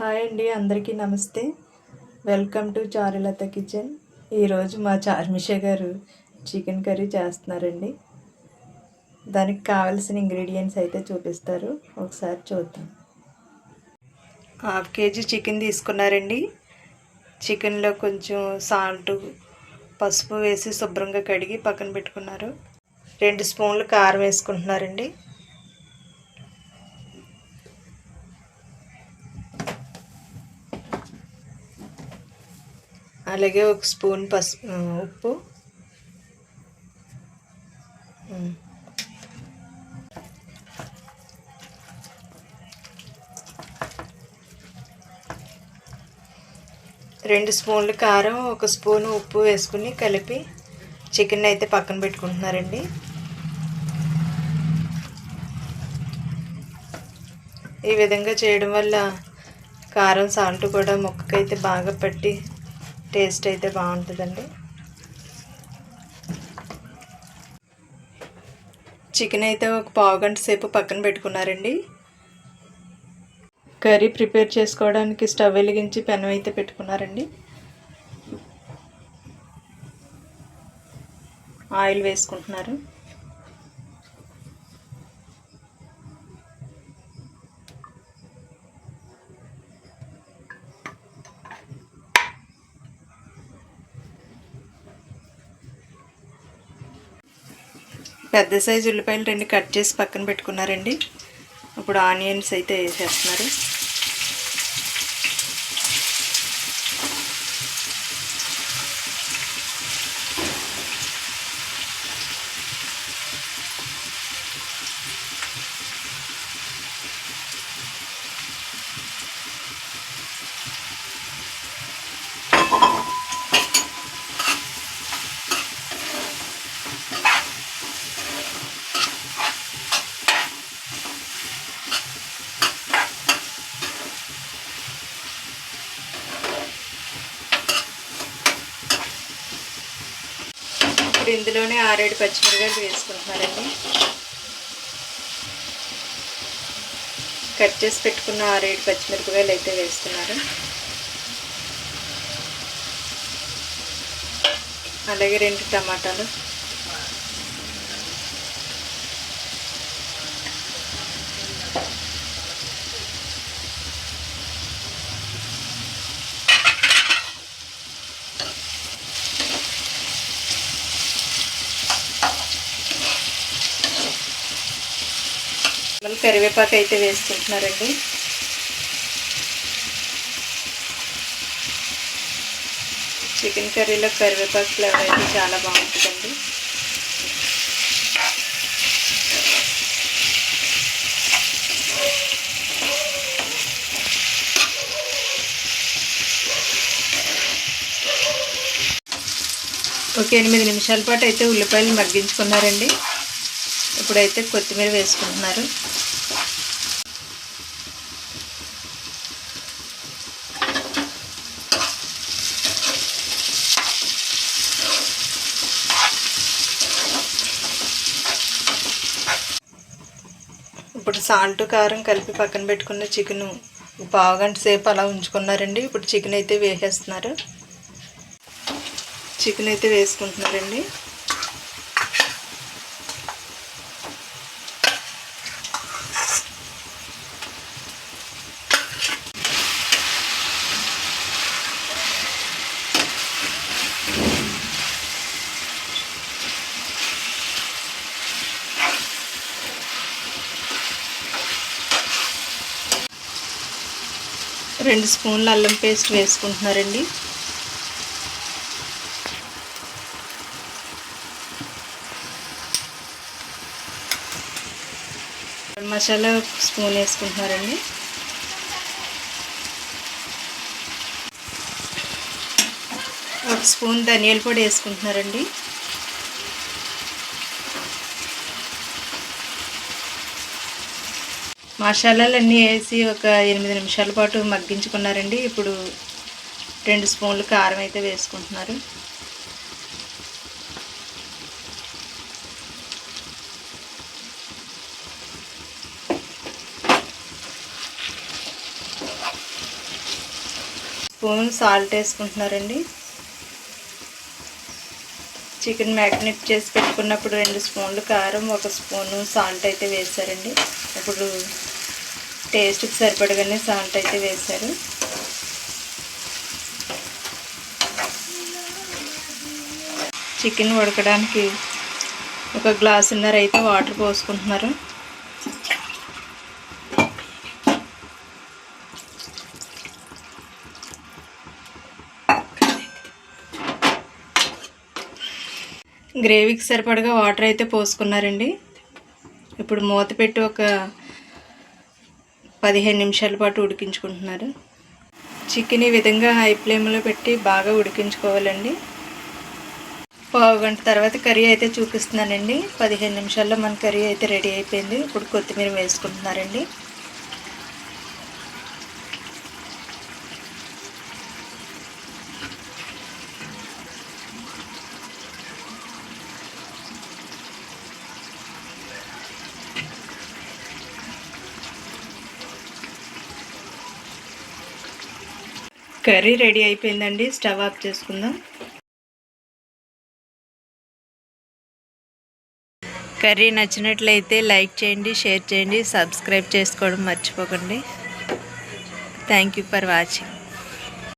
Hi అండి అందరికీ నమస్తే. Welcome to Charulata kitchen. ఈరోజు మా చార్మిష గారు చికెన్ కర్రీ చేస్తున్నారండి. దానికి కావలసిన ఇంగ్రీడియంట్స్ అయితే చూపిస్తారు. ఒకసారి చూద్దాం. హాఫ్ కేజీ చికెన్ తీసుకున్నారండి. చికెన్లో కొంచెం సాల్ట్ పసుపు వేసి శుభ్రంగా కడిగి పక్కన పెట్టుకున్నారు. రెండు స్పూన్లు కారం వేసుకుంటున్నారండి. అలాగే ఒక స్పూన్ పసు ఉప్పు. రెండు స్పూన్లు కారం ఒక స్పూన్ ఉప్పు వేసుకుని కలిపి చికెన్ అయితే పక్కన పెట్టుకుంటున్నారండి. ఈ విధంగా చేయడం వల్ల కారం సాల్ట్ కూడా మొక్కకైతే బాగా పట్టి టేస్ట్ అయితే బాగుంటుందండి. చికెన్ అయితే ఒక పావు గంట సేపు పక్కన పెట్టుకున్నారండి. కర్రీ ప్రిపేర్ చేసుకోవడానికి స్టవ్ వెలిగించి పెనం అయితే పెట్టుకున్నారండి. ఆయిల్ వేసుకుంటున్నారు. పెద్ద సైజు ఉల్లిపాయలు రెండు కట్ చేసి పక్కన పెట్టుకున్నారండి. ఇప్పుడు ఆనియన్స్ అయితే వేసేస్తున్నారు. ఇప్పుడు ఇందులోనే ఆరేడు పచ్చిమిరకాయలు వేసుకుంటున్నారండి. కట్ చేసి పెట్టుకున్న ఆరేడు పచ్చిమిరపకాయలు అయితే వేస్తున్నారు. అలాగే రెండు టమాటాలు. మళ్ళీ కరివేపాకు అయితే వేసుకుంటున్నారండి. చికెన్ కర్రీలో కరివేపాకు ఫ్లేవర్ అయితే చాలా బాగుంటుందండి. ఒక ఎనిమిది నిమిషాల పాటు అయితే ఉల్లిపాయలు మగ్గించుకున్నారండి. ఇప్పుడైతే కొత్తిమీర వేసుకుంటున్నారు. ఇప్పుడు సాల్ట్ కారం కలిపి పక్కన పెట్టుకున్న చికెను పావు సేపు అలా ఉంచుకున్నారండి. ఇప్పుడు చికెన్ అయితే వేసేస్తున్నారు. చికెన్ అయితే వేసుకుంటున్నారండి. రెండు స్పూన్ల అల్లం పేస్ట్ వేసుకుంటున్నారండి. మసాలా స్పూన్ వేసుకుంటున్నారండి. ఒక స్పూన్ ధనియాల పొడి వేసుకుంటున్నారండి. మసాలాలన్నీ వేసి ఒక ఎనిమిది నిమిషాల పాటు మగ్గించుకున్నారండి. ఇప్పుడు రెండు స్పూన్లు కారం అయితే వేసుకుంటున్నారు. స్పూన్ సాల్ట్ వేసుకుంటున్నారండి. చికెన్ మ్యాగ్నెట్ చేసి పెట్టుకున్నప్పుడు రెండు స్పూన్లు కారం ఒక స్పూను సాల్ట్ అయితే వేశారండి. ఇప్పుడు టేస్ట్కి సరిపడగానే సాల్ట్ అయితే వేశారు. చికెన్ ఉడకడానికి ఒక గ్లాసున్నర అయితే వాటర్ పోసుకుంటున్నారు. గ్రేవీకి సరిపడగా వాటర్ అయితే పోసుకున్నారండి. ఇప్పుడు మూత పెట్టి ఒక పదిహేను నిమిషాల పాటు ఉడికించుకుంటున్నారు. చికెన్ ఈ విధంగా హై ఫ్లేమ్లో పెట్టి బాగా ఉడికించుకోవాలండి. పావు గంట తర్వాత కర్రీ అయితే చూపిస్తున్నానండి. పదిహేను నిమిషాల్లో మన కర్రీ అయితే రెడీ అయిపోయింది. ఇప్పుడు కొత్తిమీర వేసుకుంటున్నారండి. కర్రీ రెడీ అయిపోయిందండి స్టవ్ ఆఫ్ చేసుకుందాం. కర్రీ నచ్చినట్లయితే లైక్ చేయండి షేర్ చేయండి సబ్స్క్రైబ్ చేసుకోవడం మర్చిపోకండి. Thank you for watching.